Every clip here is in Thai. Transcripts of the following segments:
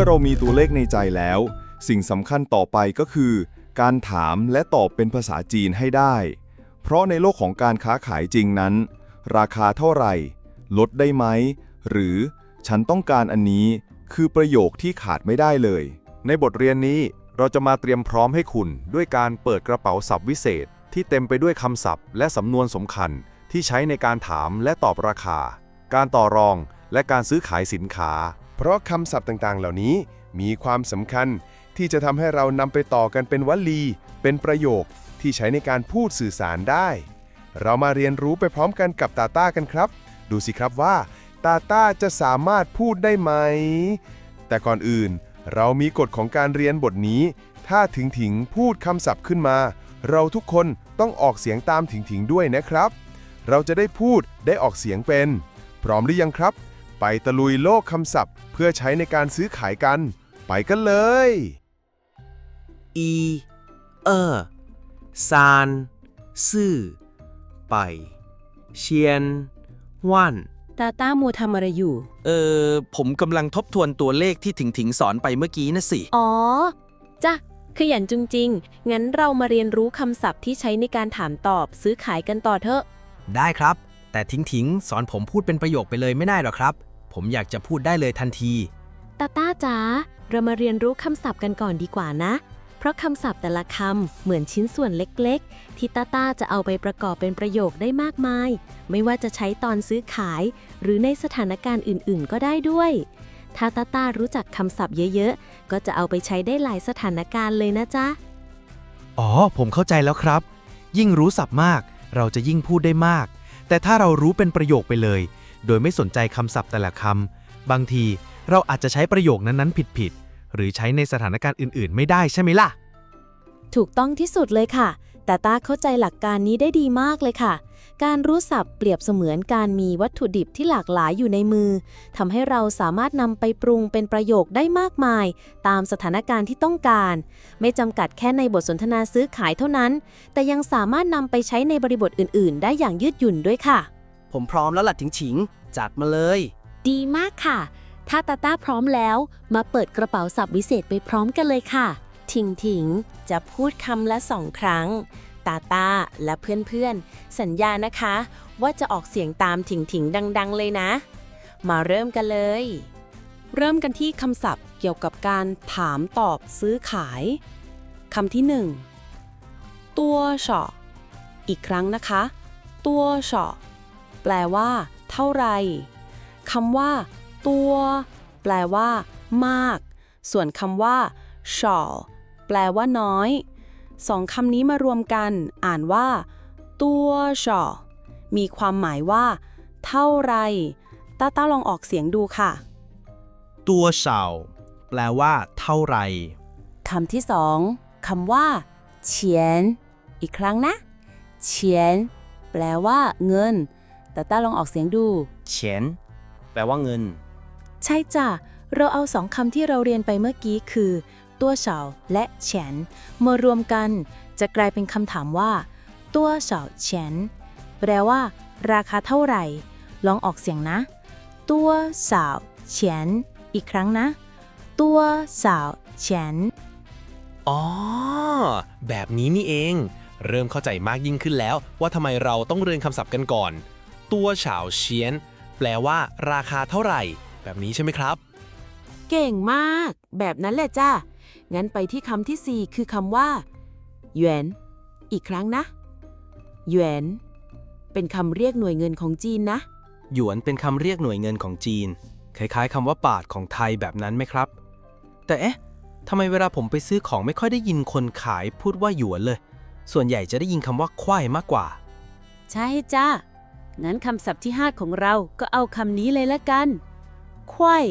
มื่อเรามีตัวเลขในใจแล้ว สิ่งสำคัญต่อไปก็คือ การถามและตอบเป็นภาษาจีนให้ได้ เพราะในโลกของการค้าขายจริงนั้น ราคาเท่าไหร่ ลดได้ไหม หรือฉันต้องการอันนี้คือประโยคที่ขาดไม่ได้เลย ในบทเรียนนี้เราจะมาเตรียมพร้อมให้คุณด้วยการเปิดกระเป๋าศัพท์วิเศษ ที่เต็มไปด้วยคำศัพท์ และสำนวนสำคัญที่ใช้ในการถามและตอบราคา การต่อรองและการซื้อขายสินค้า เพราะคำศัพท์ต่างๆ เหล่านี้มีความสำคัญที่จะทำให้เรานำไปต่อกันเป็นวลี เป็นประโยคที่ใช้ในการพูดสื่อสารได้ เรามาเรียนรู้ไปพร้อมกันกับตาต้ากันครับ ดูสิครับว่าตาต้าจะสามารถพูดได้ไหม แต่ก่อนอื่น เรามีกฎของการเรียนบทนี้ ถ้าถิงถิงพูดคำศัพท์ขึ้นมา เราทุกคนต้องออกเสียงตามถิงถิงด้วยนะครับ เราจะได้พูดได้ออกเสียงเป็น พร้อมหรือยังครับ ไปตะลุยโลกคำศัพท์ เพื่อใช้ในการซื้อขายกัน ไปกันเลย อี เออ ซาน ซื่อ ไป เชียน ว่านตาต้ามัทำอะไรอยู่ เออ ผมกำลังทบทวนตัวเลขที่ถิงถิงสอนไปเมื่อกี้นะสิ อ๋อ จ้ะ ขยันจริงๆ งั้นเรามาเรียนรู้คำศัพท์ที่ใช้ในการถามตอบซื้อขายกันต่อเถอะ ได้ครับ แต่ถิงถิงสอนผมพูดเป็นประโยคไปเลยไม่ได้หรอครับ ผมอยากจะพูดได้เลยทันทีตาต้าจ๋าเรามาเรียนรู้คำศัพท์กันก่อนดีกว่านะ เพราะคำศัพท์แต่ละคำเหมือนชิ้นส่วนเล็กๆ ที่ตาต้าจะเอาไปประกอบเป็นประโยคได้มากมาย ไม่ว่าจะใช้ตอนซื้อขาย หรือในสถานการณ์อื่นๆ ก็ได้ด้วย ถ้าตาต้ารู้จักคำศัพท์เยอะๆ ก็จะเอาไปใช้ได้หลายสถานการณ์เลยนะจ๊ะ อ๋อ ผมเข้าใจแล้วครับ ยิ่งรู้ศัพท์มาก เราจะยิ่งพูดได้มาก แต่ถ้าเรารู้เป็นประโยคไปเลย โดยไม่สนใจคำศัพท์แต่ละคำ บางทีเราอาจจะใช้ประโยคนั้นๆผิดๆ หรือใช้ในสถานการณ์อื่นๆ ไม่ได้ใช่ไหมล่ะ ถูกต้องที่สุดเลยค่ะ แต่ตาเข้าใจหลักการนี้ได้ดีมากเลยค่ะ การรู้ศัพท์เปรียบเสมือนการมีวัตถุดิบที่หลากหลายอยู่ในมือทำให้เราสามารถนำไปปรุงเป็นประโยคได้มากมาย ตามสถานการณ์ที่ต้องการ ไม่จำกัดแค่ในบทสนทนาซื้อขายเท่านั้น แต่ยังสามารถนำไปใช้ในบริบทอื่น ๆ ได้อย่างยืดหยุ่นด้วยค่ะ ผมพร้อมแล้วล่ะถิงฉิง จัดมาเลย ดีมากค่ะ ถ้าตาต้าพร้อมแล้ว มาเปิดกระเป๋าสับวิเศษไปพร้อมกันเลยค่ะทิงทิงจะพูดคำละสองครั้ง ตาตาและเพื่อนๆ สัญญานะคะ ว่าจะออกเสียงตามถิงถิงดัง ๆ เลยนะ มาเริ่มกันเลย เริ่มกันที่คำศัพท์เกี่ยวกับการถามตอบซื้อขายคำที่หนึ่งตัวเฉาะอีกครั้งนะคะ ตัวเฉาะ แปลว่า เท่าไหรคำว่า ตัว แปลว่า มาก ส่วนคำว่าเฉาะแปลว่าน้อยสองคำนี้มารวมกัน อ่านว่า ตัวเฉาะมีความหมายว่า เท่าไหรต้าต้าลองออกเสียงดูค่ะ ตัวเฉาแปลว่า เท่าไหรคำที่สองคำว่าเฉียนอีกครั้งนะเฉียนแปลว่า เงิน แต่ต้าลองออกเสียงดู เฉียนแปลว่าเงิน ใช่จ้ะ เราเอาสองคำที่เราเรียนไปเมื่อกี้คือ ตัวเฉาและเฉียนมารวมกัน จะกลายเป็นคำถามว่า ตัวเฉาเฉียนแปลว่า ราคาเท่าไหร่ ลองออกเสียงนะ ตัวเฉาเฉียนอีกครั้งนะ ตัวเฉาเฉียนอ๋อ แบบนี้นี่เอง เริ่มเข้าใจมากยิ่งขึ้นแล้วว่าทำไมเราต้องเรียนคำศัพท์กันก่อน ตัวเฉาเฉียน แปลว่า ราคาเท่าไหร่ แบบนี้ใช่ไหมครับ เก่งมาก แบบนั้นแหละจ้างั้นไปที่คำที่สี่คือคำว่าหยวน อีกครั้งนะหยวน เป็นคำเรียกหน่วยเงินของจีนนะ หยวนเป็นคำเรียกหน่วยเงินของจีน คล้ายๆคำว่าบาทของไทยแบบนั้นไหมครับ แต่เอ๊ะทำไมเวลาผมไปซื้อของไม่ค่อยได้ยินคนขายพูดว่าหยวนเลย ส่วนใหญ่จะได้ยินคำว่าควายมากกว่า ใช่จ้า งั้นคำศัพท์ที่ 5 ของเราก็เอาคำนี้เลยละกันควาย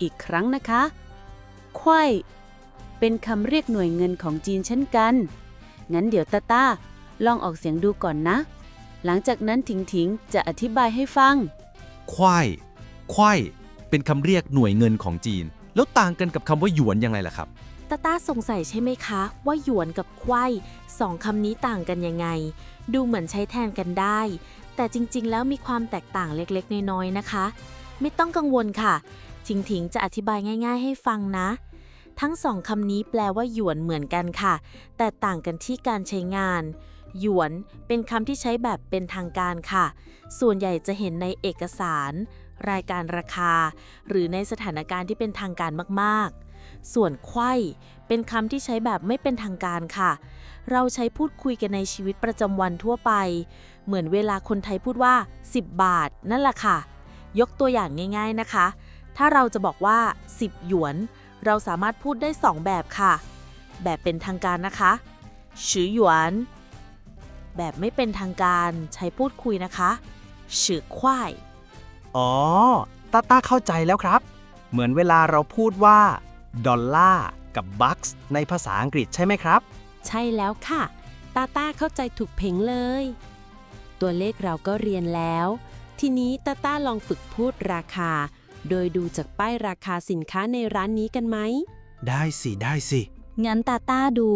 อีกครั้งนะคะควายเป็นคำเรียกหน่วยเงินของจีนเช่นกัน งั้นเดี๋ยวตาต้าลองออกเสียงดูก่อนนะ หลังจากนั้นถิงถิงจะอธิบายให้ฟัง ควาย ควาย เป็นคำเรียกหน่วยเงินของจีน แล้วต่างกันกับคำว่าหยวนยังไงล่ะครับ ตาต้าสงสัยใช่ไหมคะ ว่าหยวนกับควายสองคำนี้ต่างกันยังไง ดูเหมือนใช้แทนกันได้ แต่จริงๆ แล้วมีความแตกต่างเล็กๆ น้อยๆ นะคะ ไม่ต้องกังวลค่ะ ทิงทิงจะอธิบายง่ายๆ ให้ฟังนะ ทั้งสองคำนี้แปลว่าหยวนเหมือนกันค่ะ แต่ต่างกันที่การใช้งาน หยวนเป็นคำที่ใช้แบบเป็นทางการค่ะ ส่วนใหญ่จะเห็นในเอกสาร รายการราคา หรือในสถานการณ์ที่เป็นทางการมากๆส่วนไข้เป็นคำที่ใช้แบบไม่เป็นทางการค่ะ เราใช้พูดคุยกันในชีวิตประจำวันทั่วไป เหมือนเวลาคนไทยพูดว่า 10 บาท นั่นแหละค่ะ ยกตัวอย่างง่าย ๆนะคะ ถ้าเราจะบอกว่า 10 หยวน เราสามารถพูดได้ 2 แบบค่ะ แบบเป็นทางการนะคะชือหยวน แบบไม่เป็นทางการใช้พูดคุยนะคะชือควาย อ๋อตาตาเข้าใจแล้วครับ เหมือนเวลาเราพูดว่า ดอลลาร์กับบัคส์ในภาษาอังกฤษใช่ไหมครับ ใช่แล้วค่ะ ตาต้าเข้าใจถูกเพงเลย ตัวเลขเราก็เรียนแล้ว ทีนี้ตาต้าลองฝึกพูดราคา โดยดูจากป้ายราคาสินค้าในร้านนี้กันไหม ได้สิได้สิ งั้นตาต้าดู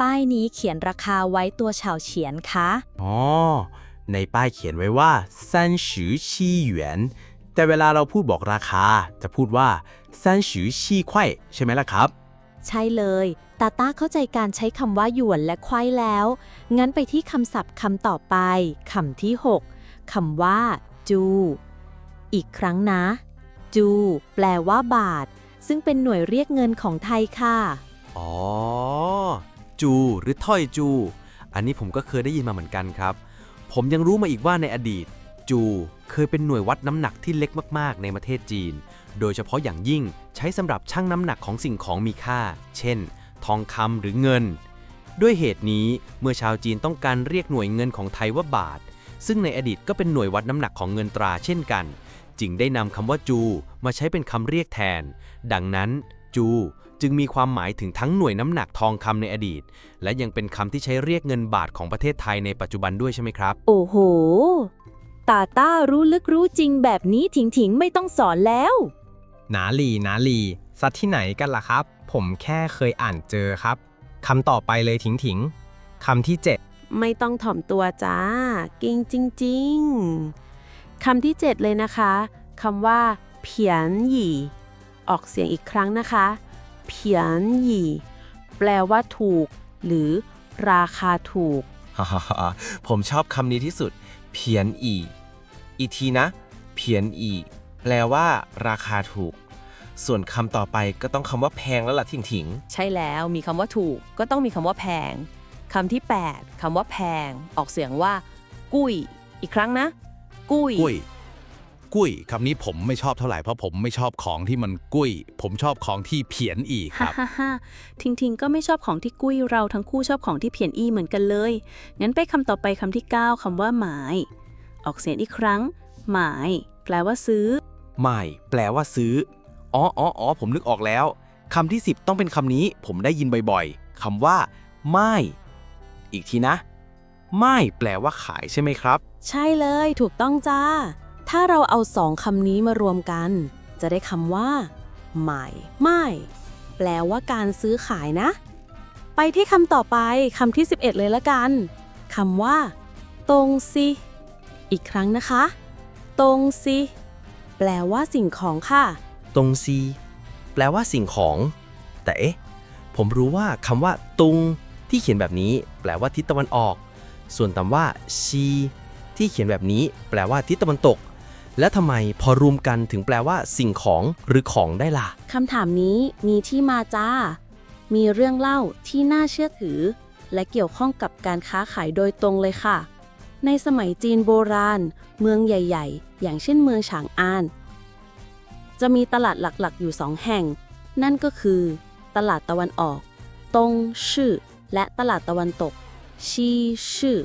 ป้ายนี้เขียนราคาไว้ตัวเฉาเฉียนคะอ๋อ ในป้ายเขียนไว้ว่า30ชีหยวน แต่เวลาเราพูดบอกราคา จะพูดว่า30ชีไข่ใช่ไหมล่ะครับ ใช่เลยตาต้าเข้าใจการใช้คำว่าหยวนและควายแล้ว งั้นไปที่คำศัพท์คำต่อไปคำที่ 6คำว่า จู อีกครั้งนะ จู แปลว่าบาท ซึ่งเป็นหน่วยเรียกเงินของไทยค่ะ อ๋อ จูหรือถ้อยจู อันนี้ผมก็เคยได้ยินมาเหมือนกันครับ ผมยังรู้มาอีกว่าในอดีต จูเคยเป็นหน่วยวัดน้ำหนักที่เล็กมาก ๆ ในประเทศจีน โดยเฉพาะอย่างยิ่งใช้สำหรับชั่งน้ำหนักของสิ่งของมีค่า เช่น ทองคำหรือเงิน ด้วยเหตุนี้เมื่อชาวจีนต้องการเรียกหน่วยเงินของไทยว่าบาท ซึ่งในอดีตก็เป็นหน่วยวัดน้ำหนักของเงินตราเช่นกัน จึงได้นำคำว่าจูมาใช้เป็นคำเรียกแทน ดังนั้น จูจึงมีความหมายถึงทั้งหน่วยน้ำหนักทองคำในอดีต และยังเป็นคำที่ใช้เรียกเงินบาทของประเทศไทยในปัจจุบันด้วยใช่ไหมครับ โอ้โห ตาต้ารู้ลึกรู้จริงแบบนี้ถิงถิงไม่ต้องสอนแล้ว หนาลีหนาลีซัดที่ไหนกันล่ะครับ ผมแค่เคยอ่านเจอครับคำต่อไปเลยถิงถิงคำที่7ไม่ต้องถ่อมตัวจ้าเก่งจริง ๆคำที่7เลยนะคะคำว่า เพียนหยี่ ออกเสียงอีกครั้งนะคะ เพียนหยี่ แปลว่าถูก หรือ ราคาถูกฮ่าฮ่าฮ่าผมชอบคำนี้ที่สุด เพียนอี อีกทีนะ เพียนอี แปลว่าราคาถูก ส่วนคำต่อไปก็ต้องคำว่าแพงแล้วล่ะทิงถิงใช่แล้วมีคำว่าถูกก็ต้องมีคำว่าแพงคำที่ 8 คำว่าแพง ออกเสียงว่า กุ้ย อีกครั้งนะ กุ้ย กุ้ย กุ้ยคำนี้ผมไม่ชอบเท่าไหร่เพราะผมไม่ชอบของที่มันกุ้ย ผมชอบของที่เพี้ยนอีกครับ ฮ่าฮ่าทิงทิงก็ไม่ชอบของที่กุ้ยเราทั้งคู่ชอบของที่เพียนอี้เหมือนกันเลย งั้นไปคำต่อไปคำที่ 9คำว่าหมาย ออกเสียงอีกครั้ง หมาย แปลว่าซื้อ ไม่ แปลว่าซื้อ อ๋ออ๋ออ๋อผมนึกออกแล้ว คำที่ 10 ต้องเป็นคำนี้ ผมได้ยินบ่อยๆ คำว่า ไม่ อีกทีนะ ไม่ แปลว่าขายใช่ไหมครับ ใช่เลย ถูกต้องจ้า ถ้าเราเอาสองคำนี้มารวมกัน จะได้คำว่าหมายไม่ แปลว่าการซื้อขายนะ ไปที่คำต่อไปคำที่ 11 เลยละกันคำว่า ตรงซิอีกครั้งนะคะ ตรงซิ แปลว่าสิ่งของค่ะ ตรงซีแปลว่าสิ่งของ แต่เอ๊ะ ผมรู้ว่าคำว่า ตุง ที่เขียนแบบนี้ แปลว่าทิศตะวันออก ส่วนคำว่า ชี ที่เขียนแบบนี้ แปลว่าทิศตะวันตก และทำไมพอรวมกันถึงแปลว่า สิ่งของหรือของได้ล่ะคำถามนี้มีที่มาจ้า มีเรื่องเล่าที่น่าเชื่อถือ และเกี่ยวข้องกับการค้าขายโดยตรงเลยค่ะ ในสมัยจีนโบราณ เมืองใหญ่ ๆ อย่างเช่นเมืองฉางอาน จะมีตลาดหลักๆ อยู่สองแห่ง นั่นก็คือ ตลาดตะวันออก ตงชื่อ และตลาดตะวันตก ชีชื่อ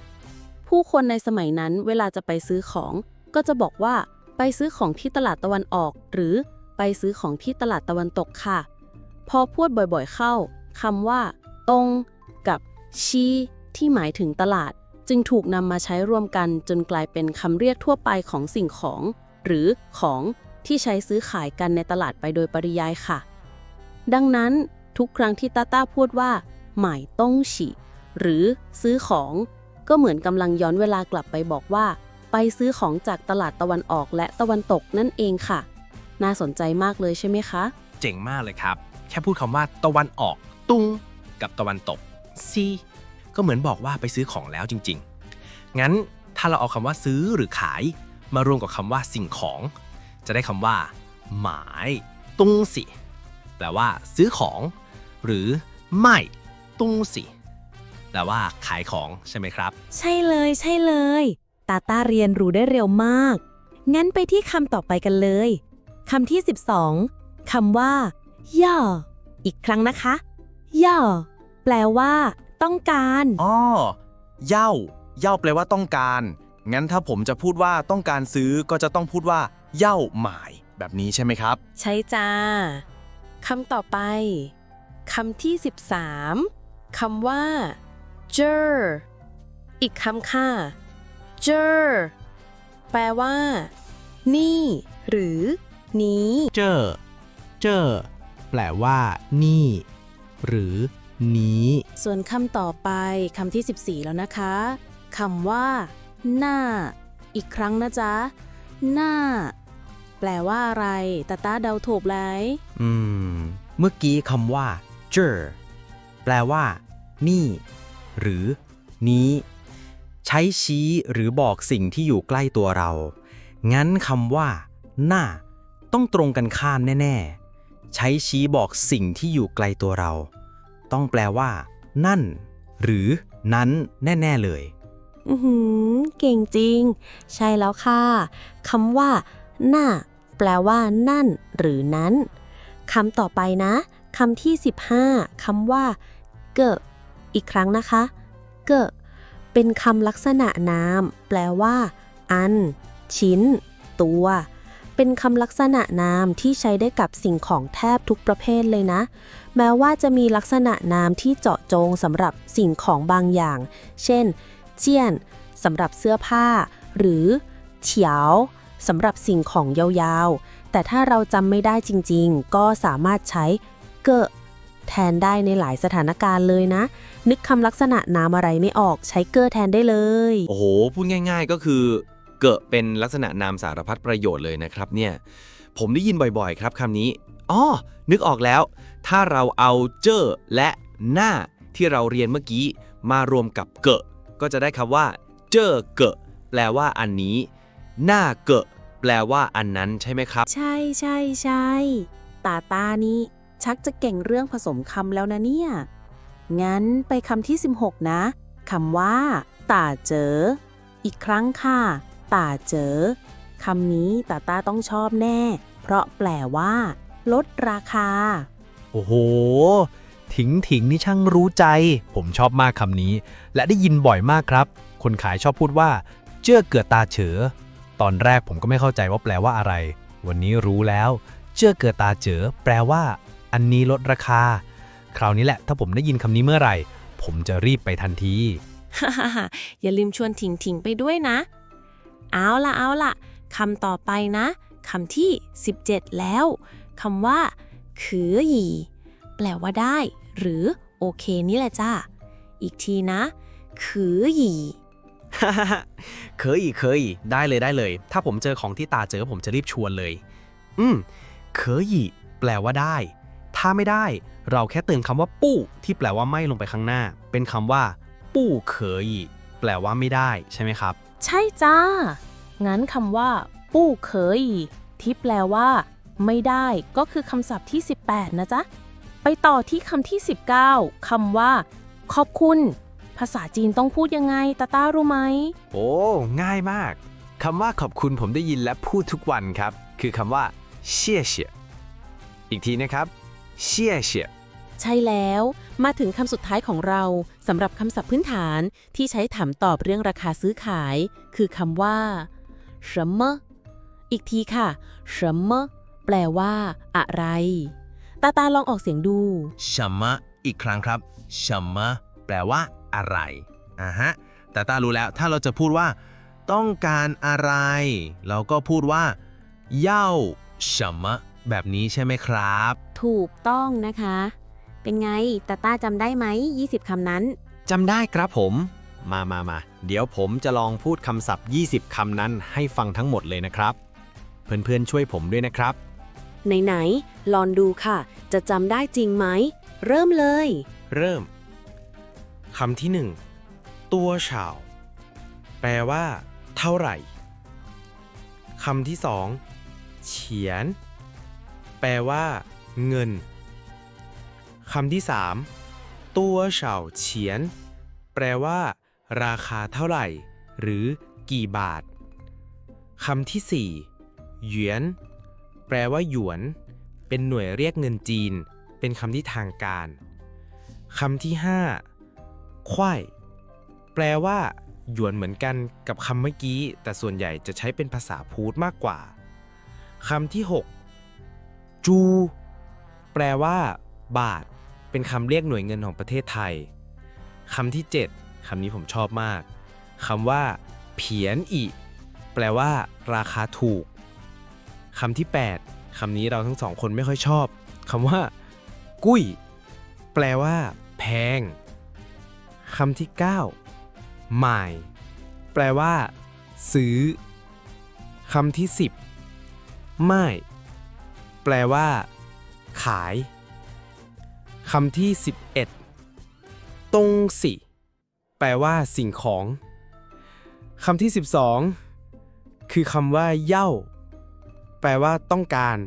ผู้คนในสมัยนั้นเวลาจะไปซื้อของ ก็จะบอกว่าไปซื้อของที่ตลาดตะวันออก หรือไปซื้อของที่ตลาดตะวันตกค่ะ พอพูดบ่อยๆเข้าคำว่า ตง กับชีที่หมายถึงตลาด จึงถูกนำมาใช้รวมกันจนกลายเป็นคำเรียกทั่วไปของสิ่งของ หรือของที่ใช้ซื้อขายกันในตลาดไปโดยปริยายค่ะ ดังนั้นทุกครั้งที่ตาต้าพูดว่าหมายต้องฉีหรือซื้อของ ก็เหมือนกำลังย้อนเวลากลับไปบอกว่า ไปซื้อของจากตลาดตะวันออกและตะวันตกนั่นเองค่ะ น่าสนใจมากเลยใช่ไหมคะ เจ๋งมากเลยครับ แค่พูดคำว่าตะวันออก ตุงกับตะวันตกซี ก็เหมือนบอกว่าไปซื้อของแล้วจริง ๆ งั้นถ้าเราเอาคำว่าซื้อหรือขาย มารวมกับคำว่าสิ่งของ จะได้คำว่า หมายตุงสิแปลว่า ซื้อของ หรือไม่ตุงสิแปลว่า ขายของใช่ไหมครับ ใช่เลยใช่เลย ตาตาเรียนรู้ได้เร็วมาก งั้นไปที่คำต่อไปกันเลยคำที่ 12คำว่า ย่อ อีกครั้งนะคะ ย่อ แปลว่า ต้องการอ๋อเย่าเย่าแปลว่าต้องการ งั้นถ้าผมจะพูดว่าต้องการซื้อก็จะต้องพูดว่า เย่าหมาย แบบนี้ใช่ไหมครับ ใช่จ้าคำต่อไปคำที่ 13คำว่า jer อีกคำค่ะ jer แปลว่า นี่ หรือ นี้ เจอ เจอ แปลว่า นี่ หรือ นี้ ส่วนคำต่อไปคำที่ 14 แล้วนะคะคำว่า หน้า อีกครั้งนะจ๊ะ หน้า แปลว่าอะไรตาตาเดาถูกไหมอืม เมื่อกี้คำว่า เจอแปลว่า นี่ หรือ นี้ ใช้ชี้หรือบอกสิ่งที่อยู่ใกล้ตัวเรา งั้นคำว่า หน้า ต้องตรงกันข้ามแน่ ๆ ใช้ชี้บอกสิ่งที่อยู่ไกลตัวเรา ต้องแปลว่า นั่น หรือ นั้น แน่ ๆ เลย อือหือเก่งจริง ใช่แล้วค่ะคำว่า หน้า แปลว่า นั่น หรือนั้นคำต่อไปนะคำที่ 15คำว่า เกะอีกครั้งนะคะ เกะเป็นคำลักษณะนาม แปลว่า อัน ชิ้น ตัว เป็นคำลักษณะนามที่ใช้ได้กับสิ่งของแทบทุกประเภทเลยนะ แม้ว่าจะมีลักษณะนามที่เจาะจงสำหรับสิ่งของบางอย่าง เช่น เจียนสำหรับเสื้อผ้า หรือเฉียวสำหรับสิ่งของยาวๆ แต่ถ้าเราจำไม่ได้จริงๆ ก็สามารถใช้เกะแทนได้ในหลายสถานการณ์เลยนะ นึกคำลักษณะนามอะไรไม่ออกใช้เกอแทนได้เลย โอ้โห พูดง่าย ๆ ก็คือ เกะเป็นลักษณะนามสารพัดประโยชน์เลยนะครับเนี่ยผมได้ยินบ่อยๆ ครับคำนี้อ๋อนึกออกแล้ว ถ้าเราเอาเจอและหน้าที่เราเรียนเมื่อกี้มารวมกับเกะก็จะได้คำว่า เจอเกะแปลว่าอันนี้ หน้าเกะแปลว่าอันนั้นใช่ไหมครับ ใช่ใช่ใช่ตาตานี่ชักจะเก่งเรื่องผสมคำแล้วนะเนี่ย งั้นไปคำที่ 16 นะคำว่า ตาเจอ อีกครั้งค่ะ ตาเจอคำนี้ตาตาต้องชอบแน่ เพราะแปลว่า ลดราคา โอ้โห ถิงถิงนี่ช่างรู้ใจ ผมชอบมากคำนี้ และได้ยินบ่อยมากครับ คนขายชอบพูดว่า เจ้อเกิดตาเฉอ ตอนแรกผมก็ไม่เข้าใจว่าแปลว่าอะไร วันนี้รู้แล้ว เจ้อเกิดตาเจอแปลว่า อันนี้ลดราคา คราวนี้แหละ ถ้าผมได้ยินคำนี้เมื่อไหร่ ผมจะรีบไปทันที อย่าลืมชวนถิงถิงไปด้วยนะ เอาละเอาละคำต่อไปนะคำที่ 17 แล้วคำว่าคือหยีแปลว่าได้ หรือโอเคนี่แหละจ้าอีกทีนะคือหยีเคยเคยได้เลยได้เลย ถ้าผมเจอของที่ตาเจอผมจะรีบชวนเลย อืมเคยแปลว่าได้ ถ้าไม่ได้ เราแค่เติมคำว่า ปู้ ที่แปลว่าไม่ลงไปข้างหน้า เป็นคำว่า ปู้เคยแปลว่าไม่ได้ ใช่ไหมครับ ใช่จ้า งั้นคำว่า ปู้เคย ที่แปลว่า ไม่ได้ก็คือคำศัพท์ที่ 18 นะจ๊ะ ไปต่อที่คำที่ 19 คำว่า ขอบคุณ ภาษาจีนต้องพูดยังไงตาต้ารู้ไหม โอ้ ง่ายมากคำว่าขอบคุณผมได้ยินและพูดทุกวันครับ คือคำว่าเชี่ยเฉียอีกทีนะครับเชี่ยเฉีย ใช่แล้วมาถึงคำสุดท้ายของเราสำหรับคำศัพท์พื้นฐานที่ใช้ถามตอบเรื่องราคาซื้อขาย คือคำว่า什么อีกทีค่ะ什么แปลว่า อะไร ตาตาลองออกเสียงดู ชัมมะ อีกครั้งครับชัมมะ แปลว่า อะไร อ่าฮะ แต่ตารู้แล้ว ถ้าเราจะพูดว่า ต้องการอะไร เราก็พูดว่าเย่าชัมมะ แบบนี้ใช่ไหมครับ ถูกต้องนะคะ เป็นไงตาตาจำได้ไหม 20 คำนั้น จำได้ครับผม มามามา เดี๋ยวผมจะลองพูดคำศัพท์ 20 คำนั้นให้ฟังทั้งหมดเลยนะครับ เพื่อนๆช่วยผมด้วยนะครับ ไหนๆลองดูค่ะ จะจำได้จริงไหม เริ่มเลย เริ่มคำที่หนึ่งตัวเฉาแปลว่า เท่าไหร่คำที่สองเฉียน แปลว่า เงิน คำที่สามตัวเฉาเฉียน แปลว่า ราคาเท่าไหร่ หรือกี่บาท คำที่สี่หยวน แปลว่าหยวน เป็นหน่วยเรียกเงินจีน เป็นคำที่ทางการ คำที่ห้าควาย แปลว่า หยวนเหมือนกันกับคำเมื่อกี้ แต่ส่วนใหญ่จะใช้เป็นภาษาพูดมากกว่า คำที่ 6 จู แปลว่า บาท เป็นคำเรียกหน่วยเงินของประเทศไทยคำที่ 7คำนี้ผมชอบมากคำว่า เพียนอีแปลว่า ราคาถูกคำที่ 8คำนี้เราทั้งสองคนไม่ค่อยชอบคำว่า กุ้ย แปลว่า แพงคำที่ 9 หมาย แปลว่า ซื้อคำที่ 10 ไม่ แปลว่า ขาย คำที่ 11ตงสิ แปลว่าสิ่งของคำที่ 12 คือคำว่า เย่า แปลว่าต้องการ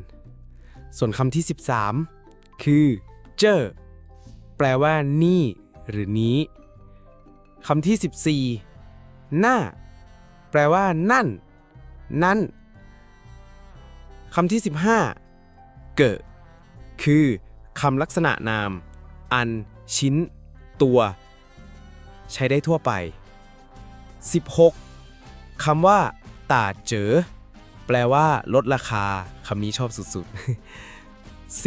ส่วนคำที่ 13 คือ เจอแปลว่า นี่ หรือนี้คำที่ 14 หน้า แปลว่า นั่น นั่นคำที่ 15 เกิดคือ คำลักษณะนาม อัน ชิ้น ตัว ใช้ได้ทั่วไป 16คำว่า ตาเจอ แปลว่า ลดราคาคำนี้ชอบสุดๆ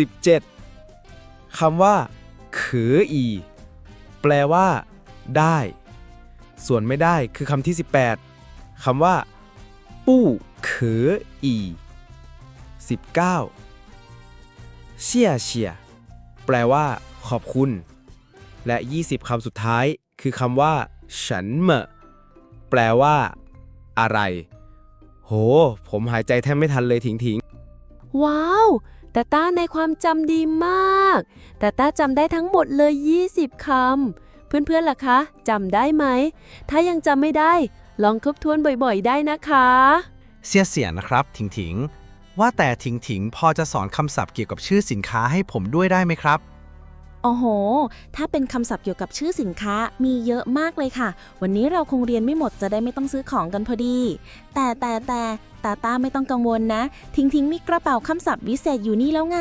17คำว่าเขออี แปลว่า ได้ ส่วนไม่ได้คือคำที่ 18คำว่า ปู้เขออี 19เชี่ยเชี่ย แปลว่า ขอบคุณ และ 20 คำสุดท้าย คือคำว่า ฉันเหมะแปลว่า อะไร โห ผมหายใจแทบไม่ทันเลยถิงถิงว้าว แต่ต้าในความจำดีมาก แต่ต้าจำได้ทั้งหมดเลย 20 คำ เพื่อนๆล่ะคะจำได้ไหม ถ้ายังจำไม่ได้ ลองทบทวนบ่อยๆ ได้นะคะ เสียเสียนะครับถิงถิง ว่าแต่ถิงถิงพอจะสอนคำศัพท์เกี่ยวกับชื่อสินค้าให้ผมด้วยได้ไหมครับ โอ้โห ถ้าเป็นคำศัพท์เกี่ยวกับชื่อสินค้ามีเยอะมากเลยค่ะ วันนี้เราคงเรียนไม่หมดจะได้ไม่ต้องซื้อของกันพอดี แต่แต่แต่ตาตาไม่ต้องกังวลนะ ทิ้งทิ้งมีกระเป๋าคำศัพท์วิเศษอยู่นี่แล้วไง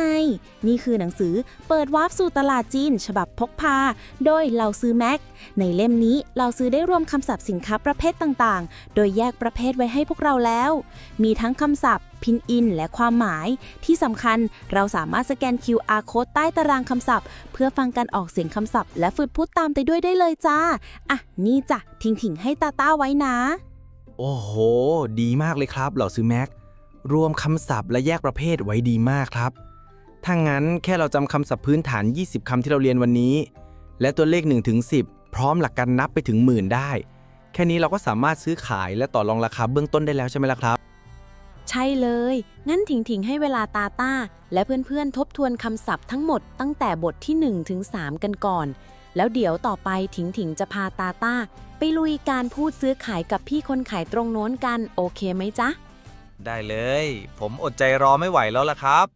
นี่คือหนังสือเปิดวาร์ปสู่ตลาดจีน ฉบับพกพา โดยเราซื้อแม็ก ในเล่มนี้เราซื้อได้รวมคำศัพท์สินค้าประเภทต่างๆ โดยแยกประเภทไว้ให้พวกเราแล้ว มีทั้งคำศัพท์ พินอิน และความหมาย ที่สำคัญเราสามารถสแกน QR code ใต้ตารางคำศัพท์ เพื่อฟังการออกเสียงคำศัพท์ และฝึกพูดตามไปด้วยได้เลยจ้า อะ นี่จ้ะทิ้งถิงให้ตาต้าไว้นะ โอ้โห ดีมากเลยครับ เหล่าซื้อแม็กรวมคำศัพท์และแยกประเภทไว้ดีมากครับ ถ้างั้นแค่เราจำคำศัพท์พื้นฐาน 20 คำที่เราเรียนวันนี้ และตัวเลข1ถึง10 พร้อมหลักการนับไปถึงหมื่นได้ แค่นี้เราก็สามารถซื้อขายและต่อรองราคาเบื้องต้นได้แล้วใช่ไหมล่ะครับ ใช่เลย งั้นถิงถิงให้เวลาตาต้า และเพื่อนๆ ทบทวนคำศัพท์ทั้งหมดตั้งแต่บทที่1ถึง3กันก่อน แล้วเดี๋ยวต่อไปถิงถิงจะพาตาต้า ไปลุยการพูดซื้อขายกับพี่คนขายตรงโน้นกัน โอเคไหมจ๊ะ ได้เลย ผมอดใจรอไม่ไหวแล้วล่ะครับ